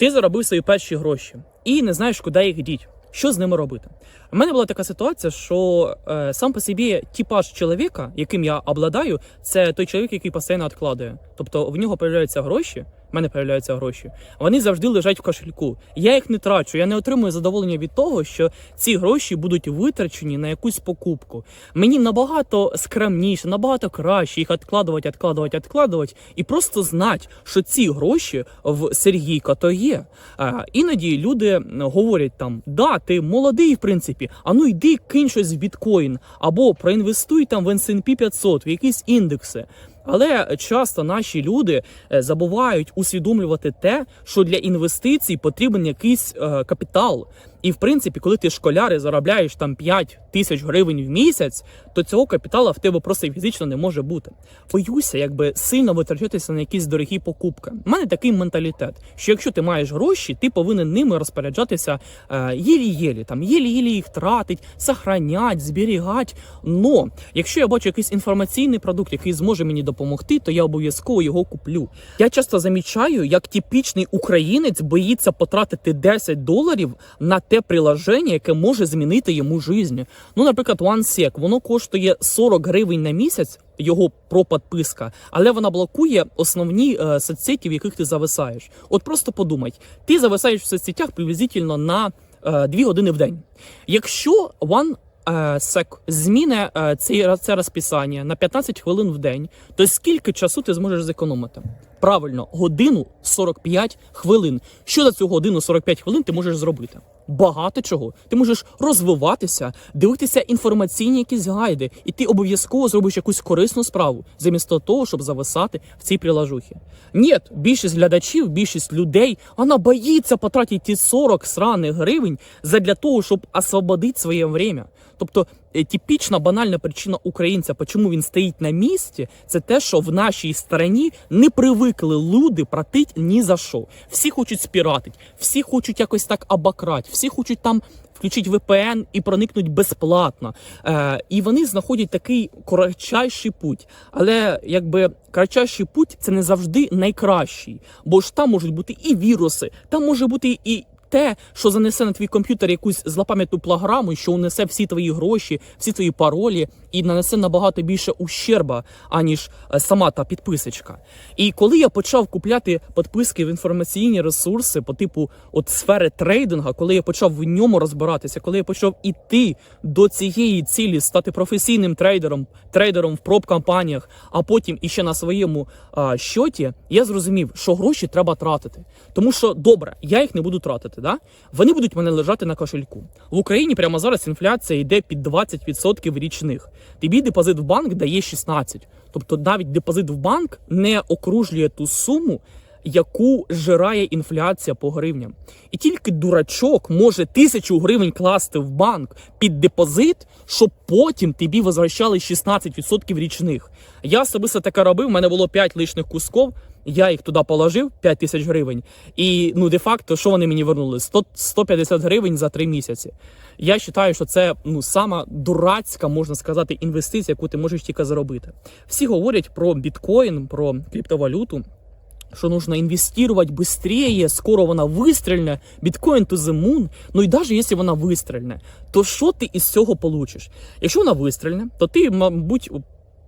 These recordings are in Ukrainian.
Ти заробив свої перші гроші і не знаєш, куди їх діть. Що з ними робити? У мене була така ситуація, що е, сам по собі типаж чоловіка, яким я обладаю, це той чоловік, який постійно відкладує. Тобто в нього появляються гроші, в мене появляються гроші, вони завжди лежать в кошельку. Я їх не трачу, я не отримую задоволення від того, що ці гроші будуть витрачені на якусь покупку. Мені набагато скромніше, набагато краще їх відкладувати, відкладувати, відкладувати і просто знати, що ці гроші в Сергійка то є. А, іноді люди говорять там: да, ти молодий, в принципі, а ну йди кинь щось в біткоін, або проінвестуй там в S&P 500, в якісь індекси. Але часто наші люди е, забувають усвідомлювати те, що для інвестицій потрібен якийсь е, капітал. І в принципі, коли ти школяр і заробляєш там 5 тисяч гривень в місяць, то цього капітала в тебе просто фізично не може бути. Боюся, якби сильно витрачатися на якісь дорогі покупки. У мене такий менталітет, що якщо ти маєш гроші, ти повинен ними розпоряджатися е, єлі-єлі, там єлі-єлі їх тратить, сохранять, зберігати. Но якщо я бачу якийсь інформаційний продукт, який зможе мені допомогти, то я обов'язково його куплю. Я часто замічаю, як типічний українець боїться потратити 10 доларів на те приложення, яке може змінити йому життя. Ну, наприклад, OneSec, воно коштує 40 гривень на місяць. Його проподписка, але вона блокує основні е, соцсеті, в яких ти зависаєш. От просто подумай, ти зависаєш в соцсетях приблизительно на е, 2 години в день. Якщо One Сек зміни е, це розписання на 15 хвилин в день, то скільки часу ти зможеш зекономити? Правильно, годину 45 хвилин. Що за цю годину 45 хвилин ти можеш зробити? Багато чого. Ти можеш розвиватися, дивитися інформаційні якісь гайди, і ти обов'язково зробиш якусь корисну справу, замість того, щоб зависати в цій прилажухі. Ні, більшість глядачів, більшість людей, вона боїться потратити ті 40 сраних гривень задля того, щоб освободити своє время. Тобто типічна банальна причина українця, чому він стоїть на місці, це те, що в нашій стороні не привикли люди платити ні за що. Всі хочуть спіратить, всі хочуть якось так обократи, всі хочуть там. Включить VPN і проникнуть безплатно. Е, і вони знаходять такий кратчайший путь. Але якби кратчайший путь це не завжди найкращий. Бо ж там можуть бути і віруси, там може бути і те, що занесе на твій комп'ютер якусь злопам'ятну програму, що унесе всі твої гроші, всі твої паролі, і нанесе набагато більше ущерба, аніж е, сама та підписочка. І коли я почав купляти підписки в інформаційні ресурси по типу от сфери трейдинга, коли я почав в ньому розбиратися, коли я почав іти до цієї цілі, стати професійним трейдером, трейдером в проб-кампаніях, а потім іще на своєму а, щоті, я зрозумів, що гроші треба тратити. Тому що добре, я їх не буду тратити. Да? Вони будуть в мене лежати на кошельку. В Україні прямо зараз інфляція йде під 20% річних. Тобі депозит в банк дає 16%. Тобто навіть депозит в банк не окружлює ту суму, яку жирає інфляція по гривням. І тільки дурачок може тисячу гривень класти в банк під депозит, щоб потім тобі возвращали 16% річних. Я особисто таке робив, в мене було 5 лишних кусков, я їх туди положив 5 тисяч гривень, і ну де-факто, що вони мені вернули? 100, 150 гривень за 3 місяці. Я вважаю, що це ну сама дурацька, можна сказати, інвестиція, яку ти можеш тільки заробити. Всі говорять про біткоін, про криптовалюту. Що нужно інвестувати быстрее, скоро вона вистрільне, біткоін to the moon. Ну і навіть якщо вона вистрільне, то що ти із цього получиш? Якщо вона вистрільне, то ти, мабуть,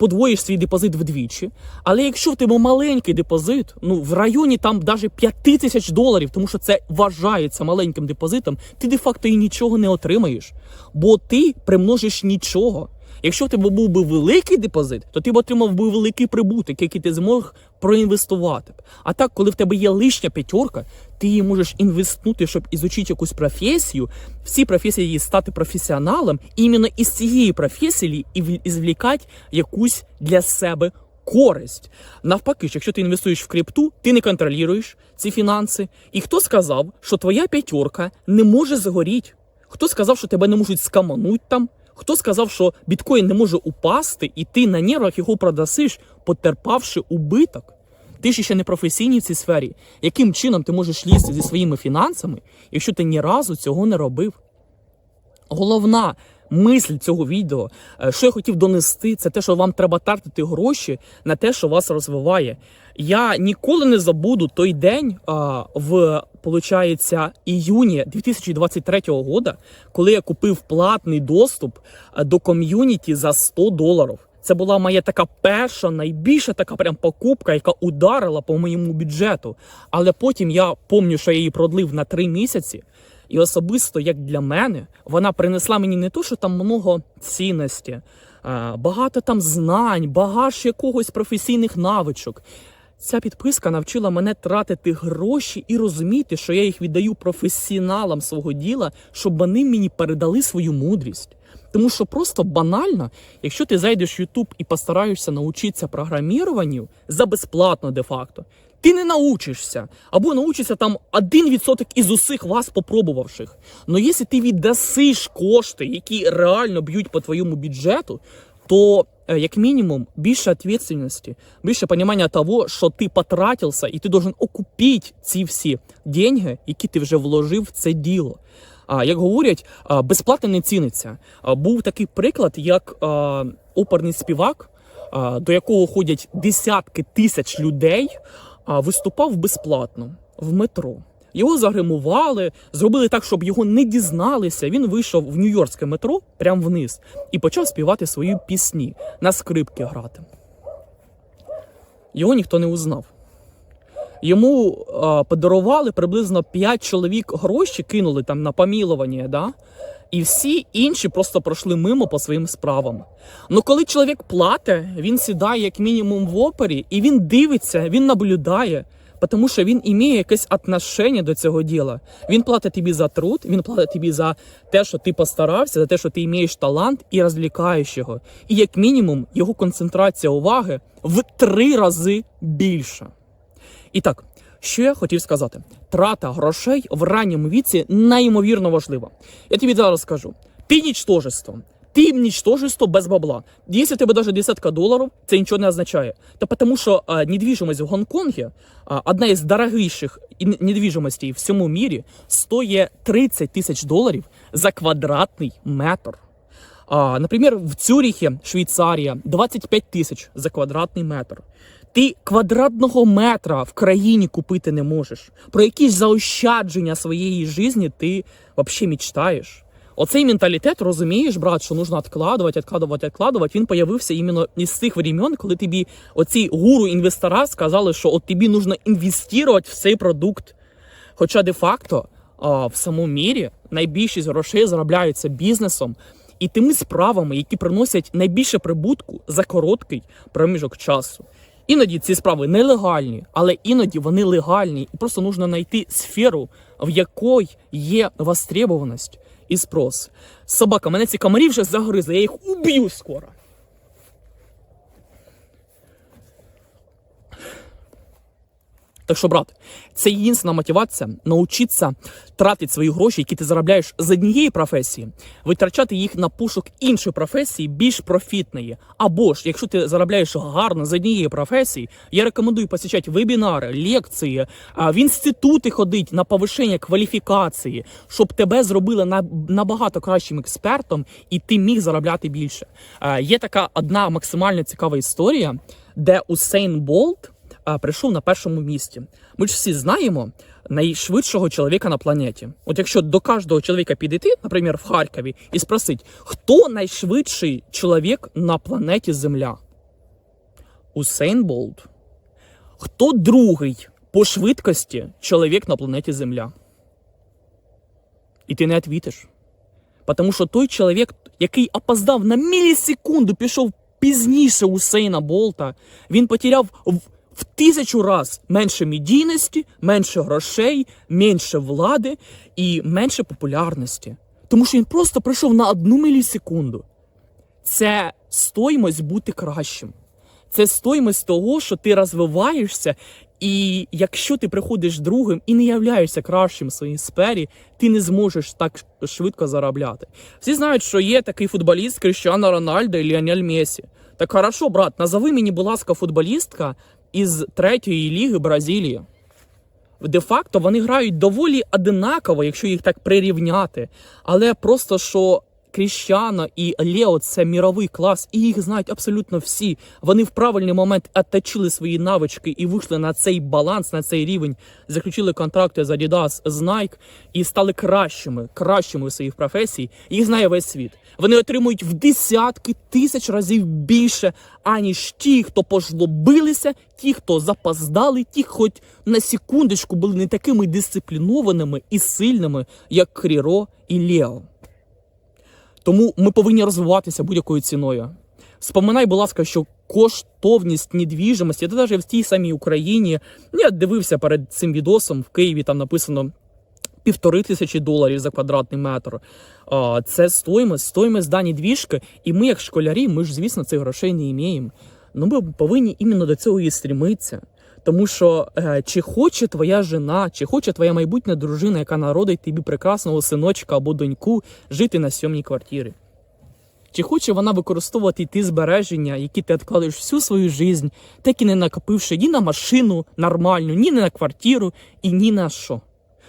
подвоїш свій депозит вдвічі. Але якщо в тебе маленький депозит, ну в районі там навіть 5 тисяч доларів, тому що це вважається маленьким депозитом, ти де-факто і нічого не отримаєш, бо ти примножиш нічого. Якщо в тебе був би великий депозит, то ти б отримав би великий прибуток, який ти змог проінвестувати. А так, коли в тебе є лишня п'ятерка, ти її можеш інвестнути, щоб ізучити якусь професію, всі професії стати професіоналом, і іменно із цієї професії і звлікати якусь для себе користь. Навпаки, якщо ти інвестуєш в крипту, ти не контролюєш ці фінанси. І хто сказав, що твоя п'ятерка не може згоріти? Хто сказав, що тебе не можуть скамануть там? Хто сказав, що біткоін не може упасти, і ти на нервах його продасиш, потерпавши убиток? Ти ж ще не професійний в цій сфері. Яким чином ти можеш лізти зі своїми фінансами, якщо ти ні разу цього не робив? Головна мисль цього відео, е, що я хотів донести, це те, що вам треба тратити гроші на те, що вас розвиває. Я ніколи не забуду той день а, в, получається, іюні 2023 года, коли я купив платний доступ до ком'юніті за 100 доларів. Це була моя така перша, найбільша така прям покупка, яка ударила по моєму бюджету. Але потім я пам'ятаю, що я її продлив на 3 місяці. І особисто, як для мене, вона принесла мені не то, що там много цінності, багато там знань, багаж якогось професійних навичок. Ця підписка навчила мене тратити гроші і розуміти, що я їх віддаю професіоналам свого діла, щоб вони мені передали свою мудрість. Тому що просто банально, якщо ти зайдеш в YouTube і постараєшся навчитися програміруванню за безплатно де-факто, ти не научишся. Або научишся там 1% із усіх вас попробувавших. Но якщо ти віддасиш кошти, які реально б'ють по твоєму бюджету, то як мінімум більше відповідальності, більше розуміння того, що ти потратився, і ти должен окупити ці всі деньги, які ти вже вложив в це діло. А як говорять, безплатно не ціниться. Був такий приклад, як оперний співак, до якого ходять десятки тисяч людей, виступав безплатно в метро. Його загримували, зробили так, щоб його не дізналися. Він вийшов в нью-йоркське метро прямо вниз і почав співати свої пісні на скрипки грати. Його ніхто не узнав. Йому а, подарували приблизно 5 чоловік гроші, кинули там на помілування, да? і всі інші просто пройшли мимо по своїм справам. Ну коли чоловік платить, він сідає як мінімум в опері, і він дивиться, він наблюдає, тому що він має якесь отношення до цього діла. Він платить тобі за труд, він платить тобі за те, що ти постарався, за те, що ти маєш талант і розвлікаєш його. І як мінімум його концентрація уваги в три рази більша. І так, що я хотів сказати: трата грошей в ранньому віці неймовірно важлива. Я тобі зараз скажу: ти нічтожество. Ти нічтожество без бабла. Якщо тебе навіть десятка доларів, це нічого не означає. Та тому що а, недвіжимость в Гонконгі, а, одна із дорогіших недвіжимостей в всьому мірі, стоїть 30 тисяч доларів за квадратний метр. А, наприклад, в Цюріхі, Швейцарія, 25 тисяч за квадратний метр. Ти квадратного метра в країні купити не можеш. Про якісь заощадження своєї житті ти взагалі мечтаєш. Оцей менталітет, розумієш, брат, що нужно відкладувати, відкладувати, відкладувати, він появився іменно із тих времен, коли тобі оці гуру інвестора сказали, що от тобі нужно інвестувати в цей продукт. Хоча де-факто в самому мірі найбільшість грошей заробляються бізнесом і тими справами, які приносять найбільше прибутку за короткий проміжок часу. Іноді ці справи нелегальні, але іноді вони легальні, і просто нужно знайти сферу, в якій є востребованість і спрос. Собака, мене ці комарі вже загризли, я їх уб'ю скоро. Так що, брат, це єдина мотивація навчитися тратити свої гроші, які ти заробляєш з однієї професії, витрачати їх на пошук іншої професії, більш профітної. Або ж, якщо ти заробляєш гарно з однієї професії, я рекомендую посічати вебінари, лекції, в інститути ходити на повищення кваліфікації, щоб тебе зробили на, набагато кращим експертом, і ти міг заробляти більше. Є така одна максимально цікава історія, де Усейн Болт прийшов на першому місці. Ми ж всі знаємо найшвидшого чоловіка на планеті. От якщо до кожного чоловіка підійти, наприклад, в Харкові, і спросить, хто найшвидший чоловік на планеті Земля? Усейн Болт. Хто другий по швидкості чоловік на планеті Земля? І ти не відвітиш. Тому що той чоловік, який опоздав на мілісекунду, пішов пізніше Усейна Болта, він потеряв в, тисячу раз менше медійності, менше грошей, менше влади і менше популярності. Тому що він просто прийшов на одну мілісекунду. Це стоймость бути кращим. Це стоймость того, що ти розвиваєшся, і якщо ти приходиш другим і не являєшся кращим в своїй сфері, ти не зможеш так швидко заробляти. Всі знають, що є такий футболіст Кріщано Рональдо і Ліонель Месі. Так хорошо, брат, назови мені, будь ласка, футболістка із третьої ліги Бразилії. Де-факто вони грають доволі одинаково, якщо їх так прирівняти. Але просто що Кріщано і Лео це міровий клас, і їх знають абсолютно всі. Вони в правильний момент отточили свої навички і вийшли на цей баланс, на цей рівень, заключили контракти з Adidas, з Nike і стали кращими, кращими у своїх професій. Їх знає весь світ. Вони отримують в десятки тисяч разів більше, аніж ті, хто пожлобилися, ті, хто запоздали, ті, хоч на секундочку були не такими дисциплінованими і сильними, як Кріро і Лео. Тому ми повинні розвиватися будь-якою ціною. Споминай, будь ласка, що коштовність недвіжимості, та навіть в тій самій Україні. Я дивився перед цим відосом в Києві, там написано півтори тисячі доларів за квадратний метр. Це стоїмость, стоїмость дані двіжки. І ми, як школярі, ми ж, звісно, цих грошей не маємо. Ну ми повинні іменно до цього і стрімитися. Тому що е, чи хоче твоя жена, чи хоче твоя майбутня дружина, яка народить тобі прекрасного синочка або доньку, жити на сьомій квартирі? Чи хоче вона використовувати ті збереження, які ти відкладаєш всю свою життя, так і не накопивши ні на машину нормальну, ні на квартиру і ні на що?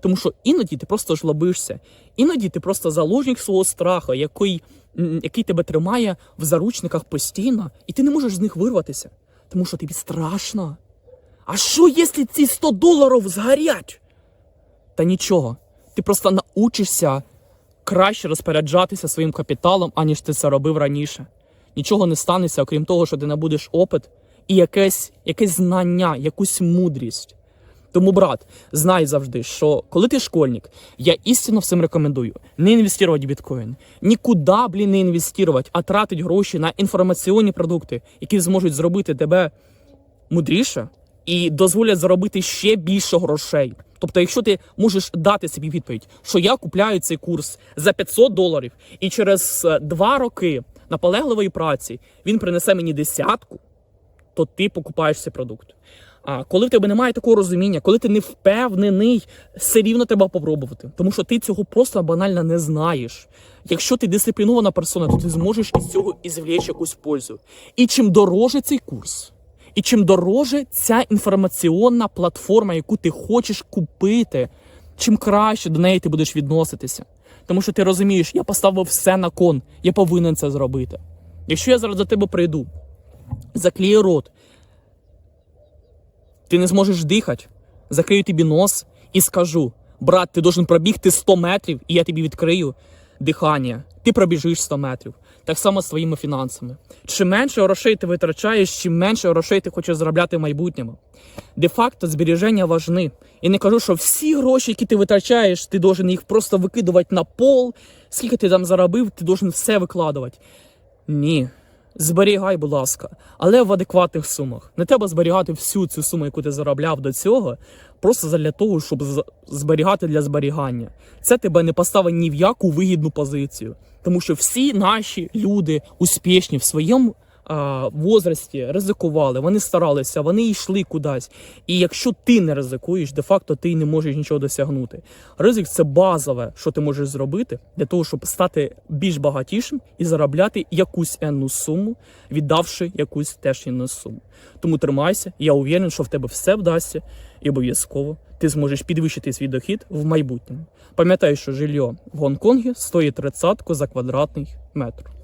Тому що іноді ти просто жлобишся, іноді ти просто заложник свого страху, який, який тебе тримає в заручниках постійно, і ти не можеш з них вирватися, тому що тобі страшно. А що, якщо ці 100 доларів згорять? Та нічого, ти просто научишся краще розпоряджатися своїм капіталом, аніж ти це робив раніше. Нічого не станеться, окрім того, що ти набудеш опит і якесь, якесь знання, якусь мудрість. Тому, брат, знай завжди, що коли ти школьник, я істинно всім рекомендую не інвестувати в біткоін. Нікуди, блін, не інвестувати, а тратить гроші на інформаційні продукти, які зможуть зробити тебе мудріше і дозволять заробити ще більше грошей. Тобто, якщо ти можеш дати собі відповідь, що я купляю цей курс за 500 доларів, і через е, два роки наполегливої праці він принесе мені десятку, то ти покупаєш цей продукт. А коли в тебе немає такого розуміння, коли ти не впевнений, все рівно треба попробувати, тому що ти цього просто банально не знаєш. Якщо ти дисциплінована персона, то ти зможеш із цього ізвлечь якусь пользу. І чим дороже цей курс, і чим дороже ця інформаційна платформа, яку ти хочеш купити, чим краще до неї ти будеш відноситися. Тому що ти розумієш, я поставив все на кон, я повинен це зробити. Якщо я зараз до тебе прийду, заклею рот, ти не зможеш дихати, закрию тобі нос і скажу: брат, ти должен пробігти 100 метрів, і я тобі відкрию дихання. Ти пробіжиш 100 метрів. Так само з своїми фінансами. Чим менше грошей ти витрачаєш, чим менше грошей ти хочеш заробляти в майбутньому. Де-факто збереження важні. І не кажу, що всі гроші, які ти витрачаєш, ти должен їх просто викидувати на пол. Скільки ти там заробив, ти должен все викладувати. Ні. Зберігай, будь ласка, але в адекватних сумах. Не треба зберігати всю цю суму, яку ти заробляв до цього, просто для того, щоб зберігати для зберігання. Це тебе не поставить ні в яку вигідну позицію. Тому що всі наші люди успішні в своєму а, возрасті ризикували, вони старалися, вони йшли кудись. І якщо ти не ризикуєш, де-факто ти не можеш нічого досягнути. Ризик це базове, що ти можеш зробити для того, щоб стати більш багатішим і заробляти якусь енну суму, віддавши якусь теж інну суму. Тому тримайся, я уверен, що в тебе все вдасться, і обов'язково ти зможеш підвищити свій дохід в майбутньому. Пам'ятай, що жилье в Гонконгі стоїть 30 за квадратний метр.